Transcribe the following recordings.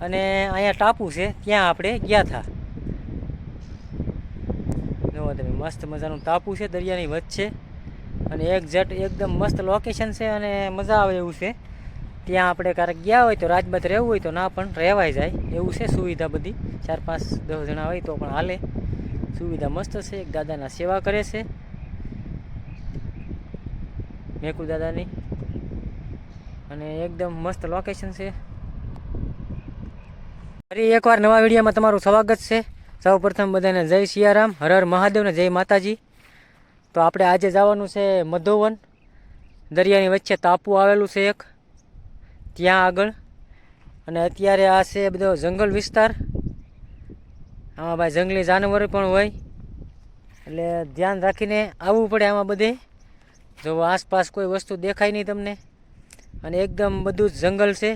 અને અહીંયા ટાપુ છે, ત્યાં આપણે ગયા હતા જુઓ તમે, મસ્ત મજાનું ટાપુ છે, દરિયાની વચ્ચે. અને એક્ઝેક્ટ એકદમ મસ્ત લોકેશન છે અને મજા આવે એવું છે. ત્યાં આપણે ક્યારેક ગયા હોય તો રાજબાત રહેવું હોય તો ના પણ રહેવાય જાય. એવું છે સુવિધા બધી. ચાર પાંચ દસ જણા હોય તો પણ હાલે. સુવિધા મસ્ત છે, એક દાદાના સેવા કરે છે. મેકુ દાદાની. અને એકદમ મસ્ત લોકેશન છે. ફરી એકવાર નવા વિડીયોમાં તમારું સ્વાગત છે. સૌપ્રથમ બધાને જય સિયારામ, હર હર મહાદેવ ને જય માતાજી. તો આપણે આજે જવાનું છે મધોવન. દરિયાની વચ્ચે તાપુ આવેલું છે એક. ત્યાં આગળ. અને અત્યારે આ છે બધો જંગલ વિસ્તાર. આમાં ભાઈ જંગલી જાનવર પણ હોય. એટલે ધ્યાન રાખીને આવવું પડે આમાં બધે. જો આસપાસ કોઈ વસ્તુ દેખાય નહીં તમને. અને એકદમ બધું જ જંગલ છે.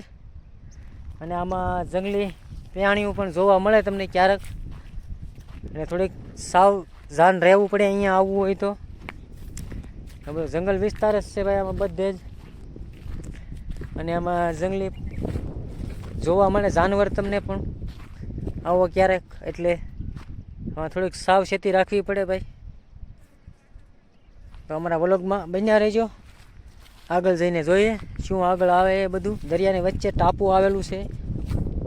અને આમાં જંગલી પ્રાણીઓ પણ જોવા મળે તમને ક્યારેક. અને થોડીક સાવ જાન રહેવું પડે અહીંયા આવવું હોય તો. બધો જંગલ વિસ્તાર જ છે ભાઈ આમાં બધે જ. અને આમાં જંગલી જોવા મળે જાનવર તમને પણ. આવો ક્યારેક એટલે આમાં થોડીક સાવચેતી રાખવી પડે ભાઈ. તો અમારા વ્લોગમાં બન્યા રહેજો. આગળ જઈને જોઈએ શું આગળ આવે એ બધું. દરિયાની વચ્ચે ટાપુ આવેલું છે.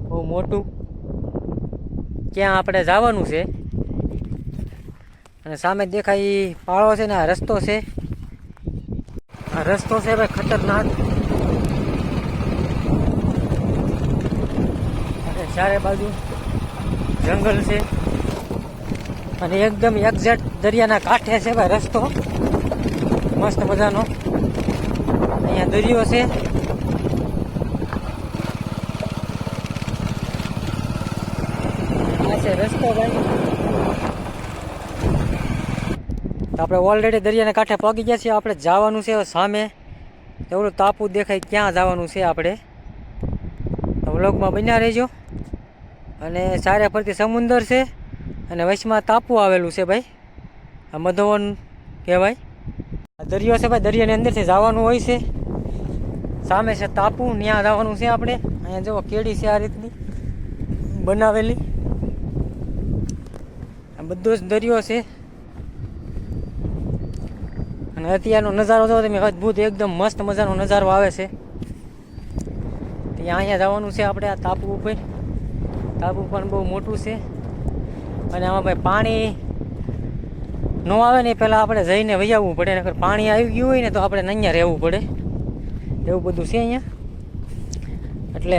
બહુ મોટું. ક્યાં આપણે જવાનું છે. અને સામે દેખાય એ પાળો છે ને આ રસ્તો છે. આ રસ્તો છે ભાઈ ખતરનાક. અને ચારે બાજુ જંગલ છે. અને એકદમ એક્ઝેક્ટ દરિયાના કાંઠે છે ભાઈ રસ્તો. મસ્ત મજાનો. અહીંયા દરિયો છે આ છે રસ્તો ભાઈ તો આપણે ઓલરેડી દરિયાના કાંઠે પગી ગયા છીએ. આપણે જવાનું છે સામે. એવડું તાપુ દેખાય ક્યાં જવાનું છે આપણે. તો વ્લોગમાં બન્યા રહેજો. અને ચારે ફરતી સમુંદર છે. અને વચમાં તાપુ આવેલું છે ભાઈ. આ મધવન કહેવાય. આ દરિયો છે ભાઈ, દરિયાની અંદરથી જવાનું હોય છે. સામે છે તાપુ ત્યાં જવાનું છે આપણે. અહીંયા જુઓ કેડી છે આ રીતની. બનાવેલી. આ બધો જ દરિયો છે. અને અત્યારનો નજારો જો તમે અદ્ભુત, એકદમ મસ્ત મજાનો નજારો આવે છે. ત્યાં અહીંયા જવાનું છે આપણે, આ તાપુ ઉપર. તાપુ પણ બહુ મોટું છે. અને આમાં ભાઈ પાણી ન આવે ને પહેલાં આપણે જઈને વહી આવવું પડે, નકર પાણી આવી ગયું હોય ને તો આપણે અહીંયા રહેવું પડે. એવું બધું છે અહીંયા. એટલે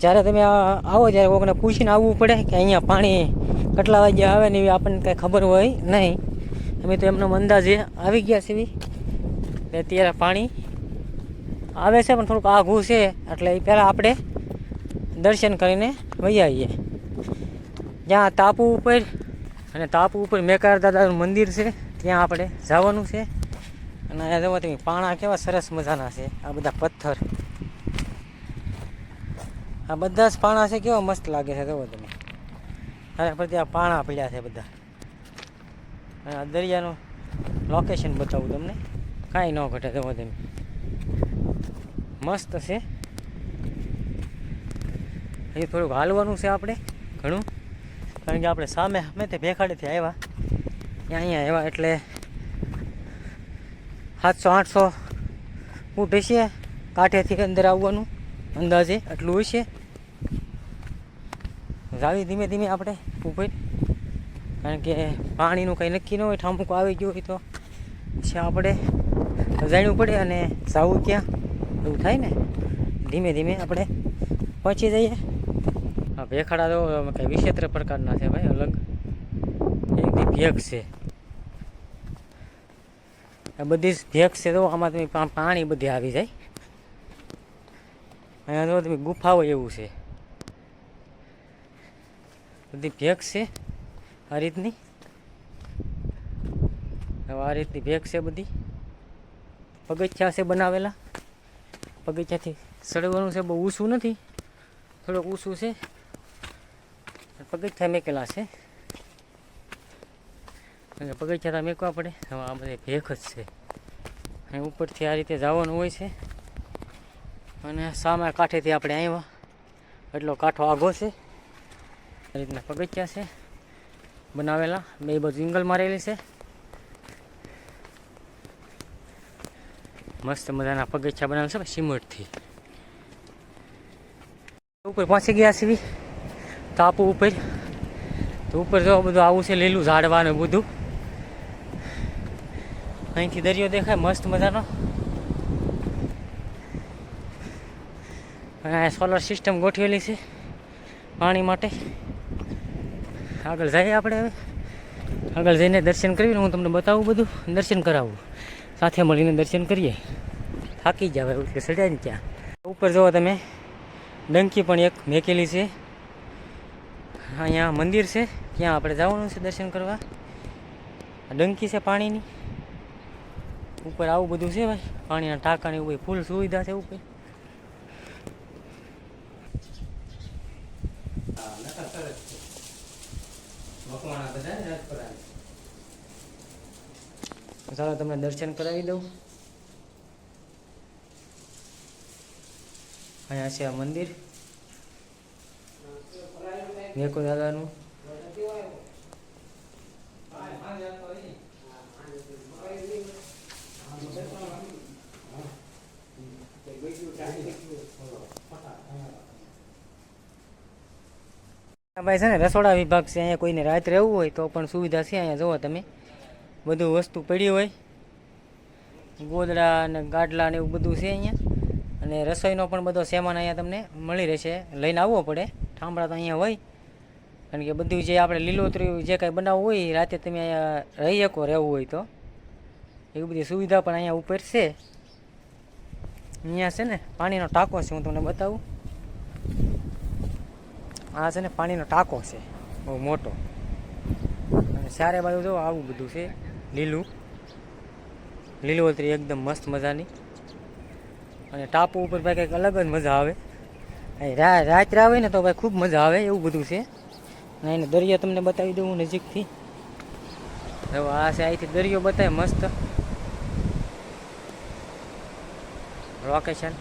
જ્યારે તમે આવો ત્યારે કોકને પૂછીને આવવું પડે કે અહીંયા પાણી કેટલા વાગ્યા આવે ને એવી આપણને કાંઈ ખબર હોય નહીં. અમે તો એમનો અંદાજે આવી ગયા છીએ. એટલે અત્યારે પાણી આવે છે, પણ થોડુંક આઘું છે. એટલે એ પહેલાં આપણે દર્શન કરીને વહી આવીએ. જ્યાં તાપુ ઉપર અને તાપુ ઉપર મેકાર દાદાનું મંદિર છે, ત્યાં આપણે જવાનું છે. અને અહીંયા જવા તમે, પાણા કેવા સરસ મજાના છે. આ બધા પથ્થર. આ બધા જ પાણા છે, કેવા મસ્ત લાગે છે, જવો તમે. અરે પછી આ પાણા પડ્યા છે બધા. અને આ દરિયાનું લોકેશન બતાવું તમને. કાંઈ ન ઘટે તમે તમે મસ્ત છે. હજી થોડુંક હાલવાનું છે આપણે, ઘણું. કારણ કે આપણે સામે અમે તે ભેખાડેથી આવ્યા. ત્યાં અહીંયા આવ્યા એટલે સાતસો, આઠસો ફૂટ હશે કાંઠેથી અંદર આવવાનું, અંદાજે એટલું હશે. જાવી ધીમે ધીમે આપણે ઉપર કારણ કે પાણીનું કંઈ નક્કી ન હોય, ઠામુક આવી ગયું હોય તો પછી આપણે જાણવું પડે અને જવું ક્યાં? એવું થાય ને? ધીમે ધીમે આપણે પહોંચી જઈએ. આ ભેખાડા તો કંઈ વિચિત્ર પ્રકારના છે ભાઈ, અલગ. એકદી ભેગ છે. આ બધી જ ભેગ છે તો આમાં તમે પાણી બધી આવી જાય. અહીંયા તો તમે ગુફાઓ એવું છે. બધી ભેગ છે. આ રીતની. હવે આ રીતની ભેગ છે બધી. પગથિયા છે બનાવેલા. પગથિયાથી ચડવાનું છે, બહુ ઊંચું નથી. થોડુંક ઊંચું છે. પગથિયા મેકેલા છે. અને પગથિયા મેકવા પડે. હવે આ બધે ભેખ જ છે. અને ઉપરથી આ રીતે જવાનું હોય છે. અને સામે કાંઠેથી આપણે આવ્યા એટલો કાંઠો આઘો છે. આ રીતના પગથિયા છે. બનાવેલા. બે બાજુ ઇંગલ મારેલી છે. મસ્ત મજાના પગથિયા બનાવેલા છે સિમેન્ટથી ઉપર પહોંચી ગયા છીએ તાપુ ઉપર. તો ઉપર જો બધું આવું છે, લીલું ઝાડવાનું બધું. અહીંથી દરિયો દેખાય, મસ્ત મજાનો. અને સોલર સિસ્ટમ ગોઠવેલી છે પાણી માટે. આગળ જઈએ આપણે હવે. આગળ જઈને દર્શન કરીને હું તમને બતાવું બધું. દર્શન કરાવું. સાથે મળીને દર્શન કરીએ. થાકી જાવ એવું કે સડ્યા ને ત્યાં. ઉપર જુઓ તમે. ડંકી પણ એક મેકેલી છે. અહીંયા મંદિર છે. ત્યાં આપણે જવાનું છે દર્શન કરવા. ડંકી છે પાણીની. ઉપર આવું બધું છે ભાઈ. પાણીના ટાંકાની એવું ફૂલ સુવિધા છે ઉપર ચાલો તમને દર્શન કરાવી દઉં. અહીંયા છે આ મંદિર. મેકો દાદાનું આ ભાઈ છે ને, રસોડા વિભાગ છે, અહીંયા કોઈને રાત રહેવું હોય તો પણ સુવિધા છે અહીંયા જુઓ તમે. બધું વસ્તુ પડી હોય. ગોદડા અને ગાડલા ને એવું બધું છે અહીંયા. અને રસોઈનો પણ બધો સામાન અહીંયા તમને મળી રહેશે. લઈને આવવો પડે. ઠામડા તો અહીંયા હોય. કારણ કે બધું જે આપણે લીલોતરી જે કાંઈ બનાવવું હોય રાતે તમે અહીંયા રહી શકો, રહેવું હોય તો. એવી બધી સુવિધા પણ અહીંયા ઉપર છે. અહીંયા છે ને, પાણીનો ટાંકો છે, હું તમને બતાવું. આ છે ને પાણીનો ટાંકો છે, બહુ મોટો. અને ચારે બાજુ જો આવું બધું છે, લીલું. લીલોતરી એકદમ મસ્ત મજાની. અને ટાપુ ઉપર ભાઈ કંઈક અલગ જ મજા આવે. રાત્રે આવે ને તો ભાઈ ખૂબ મજા આવે એવું બધું છે. અને એને દરિયો તમને બતાવી દઉં નજીકથી. હવે આ છે અહીંથી દરિયો બતાવે મસ્ત. લોકેશન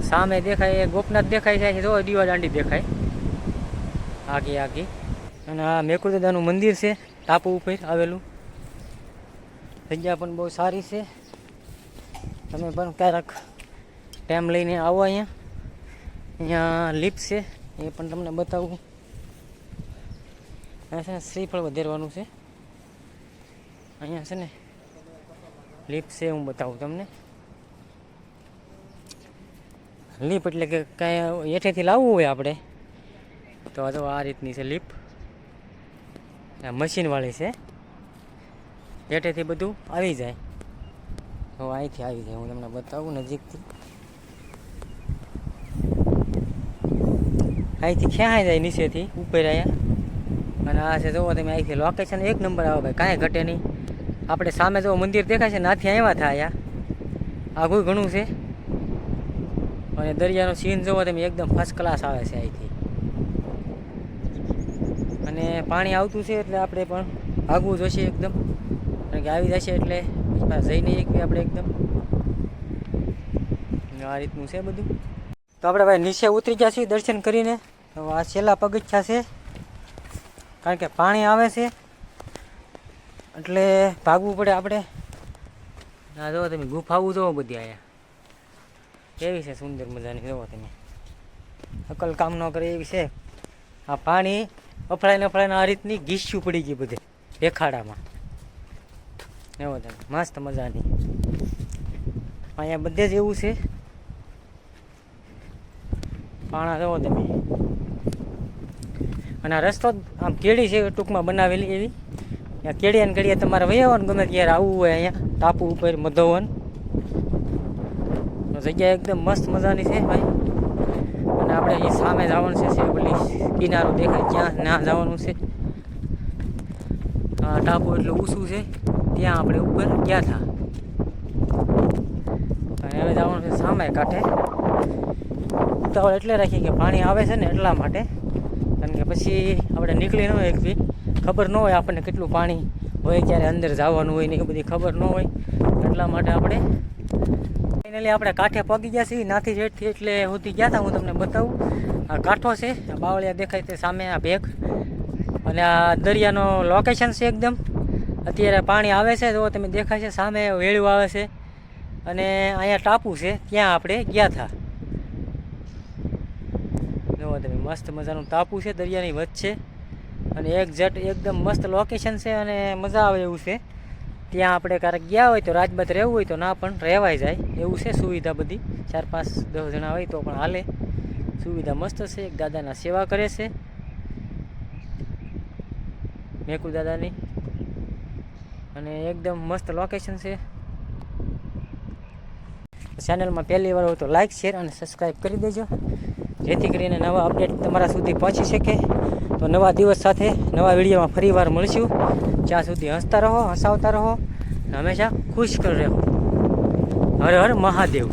સામે દેખાય એ ગોપનાથ દેખાય છે, જો દીવા દાંડી દેખાય. આગી, આગે. અને આ મેકુદાદાનું મંદિર છે, ટાપુ ઉપર આવેલું. જગ્યા પણ બહુ સારી છે. તમે પણ ક્યારેક ટાઈમ લઈને આવો અહીંયા. અહીંયા લિફ્ટ છે, એ પણ તમને બતાવું. અહીંયા છે ને શ્રીફળ વધેરવાનું છે. અહીંયા છે ને લિફ્ટ છે, હું બતાવું તમને. લીપ એટલે કે કાંઈ હેઠેથી લાવવું હોય આપણે. તો આ જો આ રીતની છે લીપ. મશીનવાળી છે. પેટેથી બધું આવી જાય. હવે અહીંથી આવી જાય. હું તમને બતાવું નજીકથી. અહીંથી ક્યાં જાય નીચેથી? ઉપર રહ્યા અને આ છે જોવો તમે અહીંથી લોકેશન એક નંબર આવે ભાઈ, કાંઈ ઘટે નહીં. આપણે સામે જો મંદિર દેખાય છે નાથી આવ્યા થાય આઘું ઘણું છે. અને દરિયાનો સીન જોવો તમે, એકદમ ફર્સ્ટ ક્લાસ આવે છે અહીંથી. અને પાણી આવતું છે એટલે આપણે પણ ભાગવું જોશે એકદમ. કારણ કે આવી જશે એટલે જઈ નહીં એક આપણે એકદમ. આ રીતનું છે બધું. તો આપણે ભાઈ નીચે ઉતરી ગયા છીએ દર્શન કરીને. તો આ છેલ્લા પગથિયા છે. કારણ કે પાણી આવે છે. એટલે ભાગવું પડે આપણે. ના જુઓ તમે ગુફાવું જોવો બધી અહીંયા. કેવી છે સુંદર મજાની, જુઓ તમે. અકલ કામ ન કરે એવી છે. આ પાણી અફળાઈને અફળાઈને આ રીતની ગીસ્યું પડી ગઈ બધે દેખાડામાં એવો તમે મસ્ત મજાની. અહીંયા બધે જ એવું છે. પાણા એવો તમે અને આ રસ્તો આમ કેળી છે, ટૂંકમાં બનાવેલી એવી. ત્યાં કેળિયા ને કેળિયા તમારે વહી આવવાનું ગમે ત્યારે આવવું હોય અહીંયા, ટાપુ ઉપર, મધોવન. જગ્યા એકદમ મસ્ત મજાની છે ભાઈ. અને આપણે અહીં સામે જવાનું છે પેલી કિનારો દેખાય ત્યાં ના જવાનું છે. ટાપુ એટલું ઊંચું છે. ત્યાં આપણે ઉપર ગયા હતા હવે જવાનું છે સામે કાંઠે. ઉતાવળ એટલે રાખી કે પાણી આવે છે ને એટલા માટે. કારણ કે પછી આપણે નીકળી ન હોય એકથી ખબર ન હોય આપણને કેટલું પાણી હોય, ક્યારે અંદર જવાનું હોય ને એ બધી ખબર ન હોય. એટલા માટે આપણે ફાઇનલી આપણે કાંઠે પગી ગયા છીએ, નાથી જેટથી એટલે સુધી ગયા હતા હું તમને બતાવું. આ કાંઠો છે બાવળિયા દેખાય તે સામે આ ભેગ. અને આ દરિયાનો લોકેશન છે એકદમ. અત્યારે પાણી આવે છે તો તમે દેખાય છે, સામે વેળું આવે છે. અને અહીંયા ટાપુ છે, ત્યાં આપણે ગયા હતા જુઓ તમે મસ્ત મજાનું ટાપુ છે, દરિયાની વચ્ચે. અને એક જટ એકદમ મસ્ત લોકેશન છે અને મજા આવે એવું છે. ત્યાં આપણે ક્યારેક ગયા હોય તો રાજબાત રહેવું હોય તો ના પણ રહેવાય જાય. એવું છે સુવિધા બધી. ચાર પાંચ દસ જણા હોય તો પણ હાલે. સુવિધા મસ્ત છે. એક દાદાના સેવા કરે છે. મેકુ દાદાની. અને એકદમ મસ્ત લોકેશન છે. ચેનલમાં પહેલી વાર હોય તો લાઇક શેર અને સબસ્ક્રાઈબ કરી દેજો. જેથી કરીને નવા અપડેટ તમારા સુધી પહોંચી શકે. તો નવા દિવસ સાથે નવા વિડીયોમાં ફરી વાર મળીશું. જ્યાં સુધી હસતા રહો, હસાવતા રહો, હંમેશા ખુશ રહો હર હર મહાદેવ.